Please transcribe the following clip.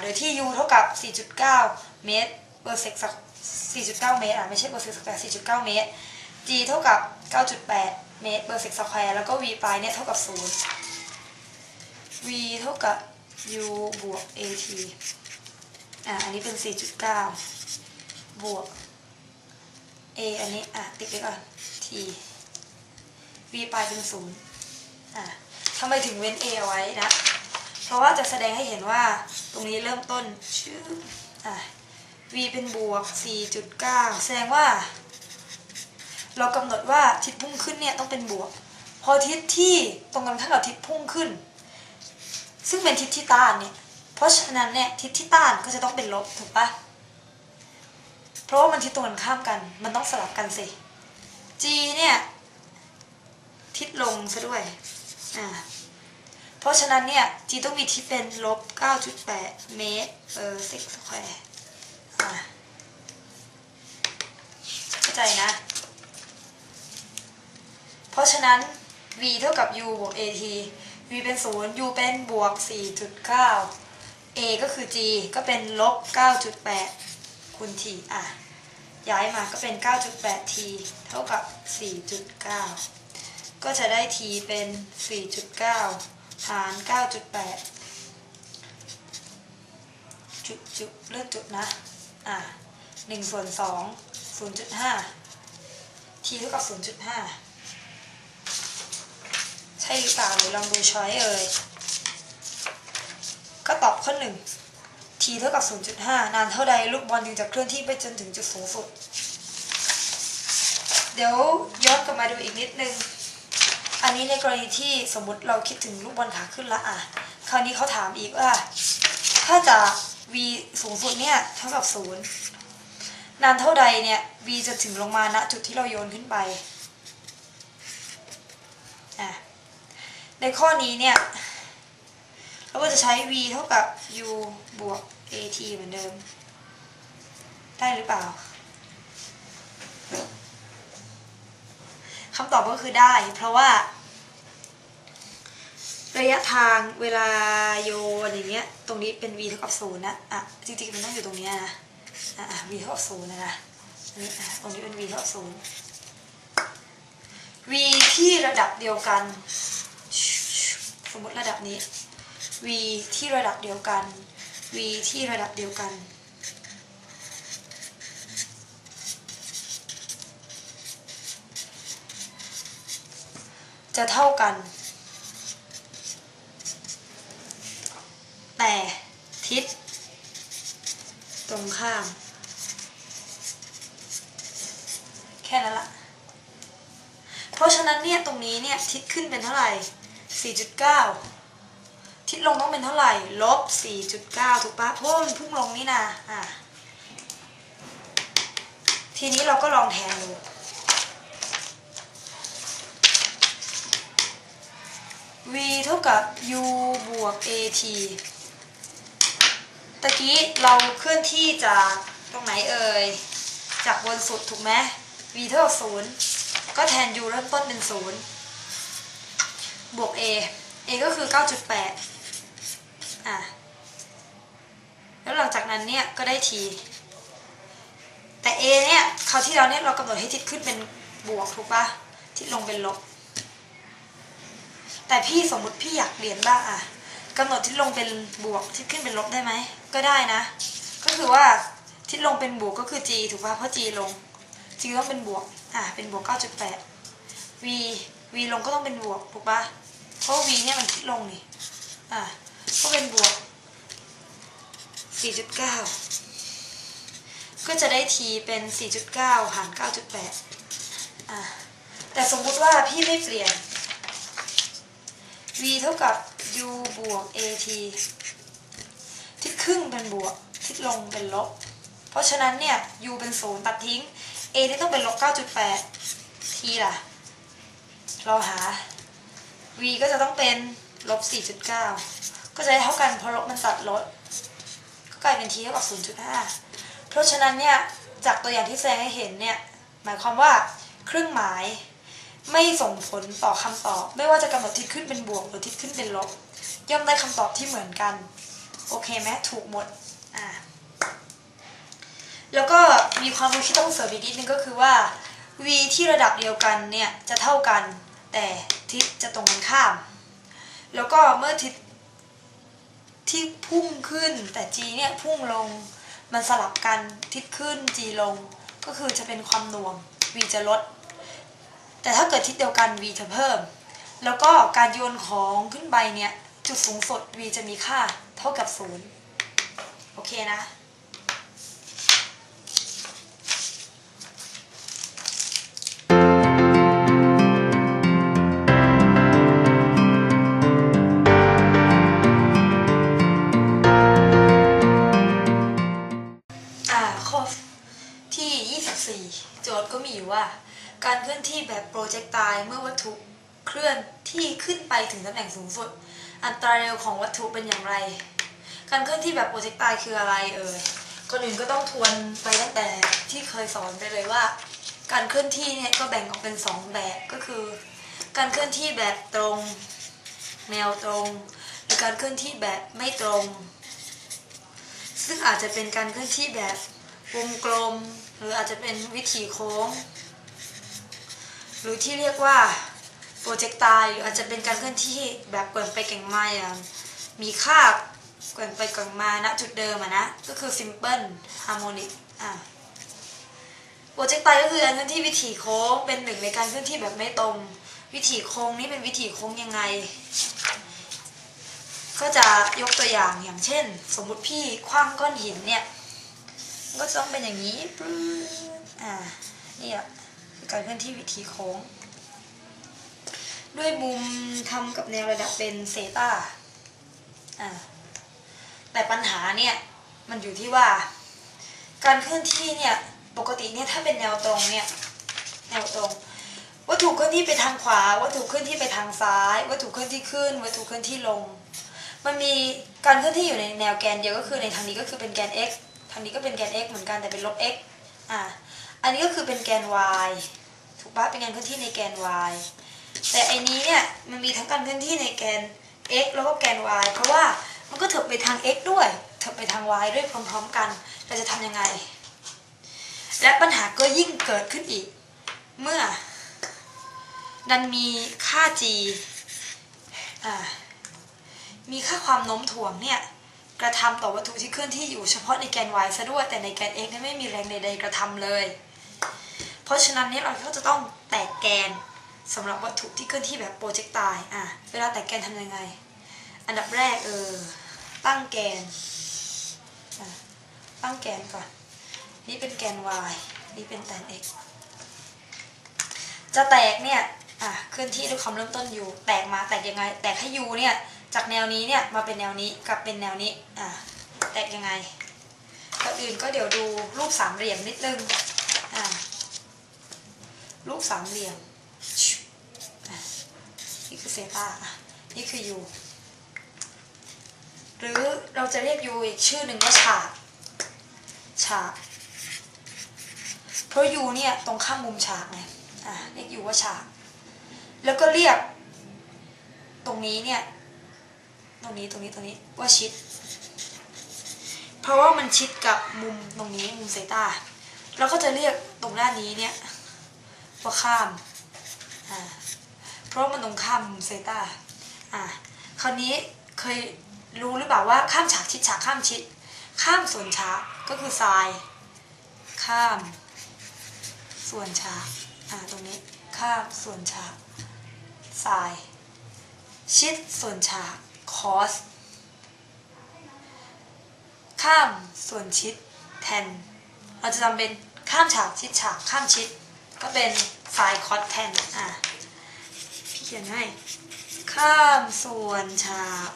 โดยที่ u เท่ากับ 4.9 เมตรเปอร์เซก4.9 เมตรอะไม่ใช่เปอร์เซกสแควร์4.9 เมตร g เท่ากับ 9.8 เมตรเปอร์เซกสแควร์แล้วก็ v ปลายเนี่ยเท่ากับ 0 v เท่ากับ u บวก at อะอันนี้เป็น 4.9 บวก a อันนี้อะติ๊กไว้ก่อน t v ปลายเป็นศูนย์อะทำไมถึงเว้น a ไว้นะ เพราะว่าจะแสดงให้เห็นว่าตรงนี้เริ่มต้นชื่ออะ v เป็นบวก 4.9 แสดงว่า เรากำหนดว่าทิศพุ่งขึ้นเนี่ยต้องเป็นบวก พอทิศที่ตรงกันข้ามกับทิศพุ่งขึ้น ซึ่งเป็นทิศที่ต้านเนี่ยเพราะฉะนั้นเนี่ยทิศที่ต้านก็จะต้องเป็นลบถูกปะเพราะว่ามันทิศตรงกันข้ามกัน มันต้องสลับกันสิ g เนี่ยทิศลงซะด้วยอ่า เพราะฉะนั้นเนี่ย g ต้องมีทิศเป็นลบ 9.8 เมตรเปอเซกสแควร์อ่าเข้าใจนะ เพราะฉะนั้น v เท่ากับ u บวก at v เป็น 0 u เป็นบวก 4.9 a ก็คือ g ก็เป็นลบ 9.8 คูณ t อะ ย้ายมาก็เป็น 9.8 t เท่ากับ 4.9 ก็จะได้ t เป็น 4.9 หาร9.8 จุดจุดเลือกจุดนะ อะ1ส่วน2 0.5 t เท่ากับ 0.5 ใช่หรือเปล่าหรือลองดูช้อยเอ่ย ก็ตอบข้อหนึ่ง t เท่ากับ 0.5 นานเท่าใดลูกบอลจึงจะเคลื่อนที่ไปจนถึงจุดสูงสุด เดี๋ยวย้อนกลับมาดูอีกนิดนึง อันนี้ในกรณีที่สมมุติเราคิดถึงลูกบอลขาขึ้นละอะ คราวนี้เขาถามอีกว่า ถ้าจาก v สูงสุดเนี่ยเท่ากับ0นานเท่าใดเนี่ย v จะถึงลงมาณจุดที่เราโยนขึ้นไปอะในข้อนี้เนี่ย เราก็จะใช้ v เท่ากับ u บวก at เหมือนเดิม ได้หรือเปล่า คำตอบก็คือได้ เพราะว่า ระยะทางเวลาโยนอย่างเงี้ย ตรงนี้เป็น v เท่ากับศูนย์นะอะจริงๆมันต้องอยู่ตรงเนี้ยนะอะ v เท่ากับศูนย์นะนะอันนี้อะตรงนี้เป็น v เท่ากับศูนย์ v ที่ระดับเดียวกัน สมมติระดับนี้ v ที่ระดับเดียวกัน v ที่ระดับเดียวกัน จะเท่ากัน แต่ทิศ ตรงข้าม แค่นั้นละเพราะฉะนั้นเนี่ยตรงนี้เนี่ยทิศขึ้นเป็นเท่าไหร่ 4.9 ทิศลงต้องเป็นเท่าไหร่ ลบ 4.9 ถูกปะเพราะมันพุ่งลงนี่นะอะทีนี้เราก็ลองแทนดู v เท่ากับ u บวก at ตะกี้เราเคลื่อนที่จากตรงไหนเอ่ย จากบนสุดถูกไหม v เท่ากับ0ก็แทน u เริ่มต้นเป็น0บวก a a ก็คือ 9.8 อะ แล้วหลังจากนั้นเนี่ยก็ได้ t แต่ a เนี่ยคราวที่แล้วเนี่ยเรากำหนดให้ทิศขึ้นเป็นบวกถูกปะทิศลงเป็นลบ แต่พี่สมมติพี่อยากเรียนบ้างอะกำหนดทิศลงเป็นบวกทิศขึ้นเป็นลบได้ไหมก็ได้นะ ก็คือว่าทิศลงเป็นบวกก็คือ g ถูกป่ะเพราะ g ลง g ต้องเป็นบวกอะเป็นบวก 9.8 v v ลงก็ต้องเป็นบวกถูกป่ะเพราะ v เนี่ยมันทิศลงนี่อะก็เป็นบวก 4.9 ก็จะได้ t เป็น 4.9 หาร 9.8อะแต่สมมุติว่าพี่ไม่เปลี่ยน v เท่ากับ u บวก at ทิศครึ่งเป็นบวก ทิศลงเป็นลบ เพราะฉะนั้นเนี่ย u เป็นศูนย์ตัดทิ้ง a ที่ต้องเป็นลบ 9.8 t ล่ะ เราหา v ก็จะต้องเป็นลบ 4.9 ก็จะได้เท่ากันเพราะลบมันตัดลด ก็กลายเป็น t เท่ากับ 0.5 เพราะฉะนั้นเนี่ย จากตัวอย่างที่แสดงให้เห็นเนี่ย หมายความว่าเครื่องหมาย ไม่ส่งผลต่อคำตอบ ไม่ว่าจะกำหนดทิศขึ้นเป็นบวกหรือทิศขึ้นเป็นลบ ย่อมได้คำตอบที่เหมือนกัน โอเคไหมถูกหมดอ่าแล้วก็มีความรู้ที่ต้องเสริมอีกนิดนึงก็คือว่า v ที่ระดับเดียวกันเนี่ยจะเท่ากัน แต่ทิศจะตรงกันข้าม แล้วก็เมื่อทิศที่พุ่งขึ้นแต่ g เนี่ยพุ่งลงมันสลับกันทิศขึ้น g ลง ก็คือจะเป็นความหน่วง v จะลด แต่ถ้าเกิดทิศเดียวกัน v จะเพิ่ม แล้วก็การโยนของขึ้นไปเนี่ย จุดสูงสุด v จะมีค่าเท่ากับ 0 โอเคนะ ขึ้นไปถึงตำแหน่งสูงสุด อัตราเร็วของวัตถุเป็นอย่างไร การเคลื่อนที่แบบโปรเจกตายคืออะไรเอ่ยก่อนอื่นก็ต้องทวนไปตั้งแต่ที่เคยสอนไปเลยว่า การเคลื่อนที่เนี่ยก็แบ่งออกเป็น 2 แบบก็คือ การเคลื่อนที่แบบตรง แนวตรงหรือการเคลื่อนที่แบบไม่ตรง ซึ่งอาจจะเป็นการเคลื่อนที่แบบวงกลม หรืออาจจะเป็นวิถีโค้ง หรือที่เรียกว่า โปรเจกตายหรืออาจจะเป็นการเคลื่อนที่แบบแกว่งไปแก่งมาอย่างมีคาบแกว่งไปกว่งมาณจุดเดิมอะนะ ก็คือ simple harmonic อะโปรเจกตายก็คือการเคลื่อนที่วิถีโค้งเป็นหนึ่งในการเคลื่อนที่แบบไม่ตรง วิถีโค้งนี่เป็นวิถีโค้งยังไง ก็จะยกตัวอย่างอย่างเช่น สมมุติพี่คว้างก้อนหินเนี่ยก็ต้องเป็นอย่างนี้ปรื๊ดอ่านี่อะคือการเคลื่อนที่วิถีโค้ง ด้วยมุมทำกับแนวระดับเป็นเซตาอ่าแต่ปัญหาเนี่ยมันอยู่ที่ว่า การเคลื่อนที่เนี่ยปกติเนี่ยถ้าเป็นแนวตรงเนี่ยแนวตรง วัตถุเคลื่อนที่ไปทางขวา วัตถุเคลื่อนที่ไปทางซ้าย วัตถุเคลื่อนที่ขึ้น วัตถุเคลื่อนที่ลง มันมีการเคลื่อนที่อยู่ในแนวแกนเดียวก็คือในทางนี้ก็คือเป็นแกน x ทางนี้ก็เป็นแกน x เหมือนกันแต่เป็นลบ x อะอันนี้ก็คือเป็นแกน y ถูกปะเป็นการเคลื่อนที่ในแกน y แต่อ้นี้เนี่ยมันมีทั้งการเคลื่อนที่ในแกน x แล้วก็แกน y เพราะว่ามันก็เถิบไปทาง x ด้วยเถิบไปทาง y ด้วยพร้อมๆกัน เราจะทำยังไง และปัญหาก็ยิ่งเกิดขึ้นอีก เมื่อ ดันมีค่า g อ่ามีค่าความโน้มถ่วงเนี่ยกระทำต่อวัตถุที่เคลื่อนที่อยู่เฉพาะในแกน y ซะด้วย แต่ในแกน x นี่ยไม่มีแรงใดๆกระทำเลย เพราะฉะนั้นเนี่ยเราก็จะต้องแตกแกน สำหรับวัตถุที่เคลื่อนที่แบบโปรเจกตายอะเวลาแตกแกนทำยังไง อันดับแรกเออตั้งแกนอะตั้งแกนก่อน นี่เป็นแกน y นี่เป็นแกน x จะแตกเนี่ยอะเคลื่อนที่ด้วยความเริ่มต้น u แตกมาแตกยังไง แตกให้ u เนี่ยจากแนวนี้เนี่ยมาเป็นแนวนี้กลับเป็นแนวนี้อะแตกยังไงก่อนอื่นก็เดี๋ยวดูรูปสามเหลี่ยมนิดนึงอะรูปสามเหลี่ยม นี่คือเซตาอะนี่คือ u หรือเราจะเรียก u อีกชื่อหนึ่งว่าฉากฉากเพราะ u เนี่ยตรงข้ามมุมฉากไงอะเรียก u ว่าฉาก แล้วก็เรียก ตรงนี้เนี่ยตรงนี้ตรงนี้ตรงนี้ว่าชิด เพราะว่ามันชิดกับมุมตรงนี้มุมเซตาเราก็จะเรียกตรงด้านนี้เนี่ยว่าข้าม ราะมันตรงข้ามมุมเซต้าอ่าคราวนี้เคยรู้หรือเปล่าว่าข้ามฉากชิดฉากข้ามชิด ข้ามส่วนฉากก็คือทราย ข้าม ส่วนฉากอ่าตรงนี้ข้ามส่วนฉากทราย ชิดส่วนฉาก cos ข้ามส่วนชิด tan เราจะทำเป็นข้ามฉากชิดฉากข้ามชิด ก็เป็น sin cos tan อะ เขียนให้ ข้ามส่วนฉาก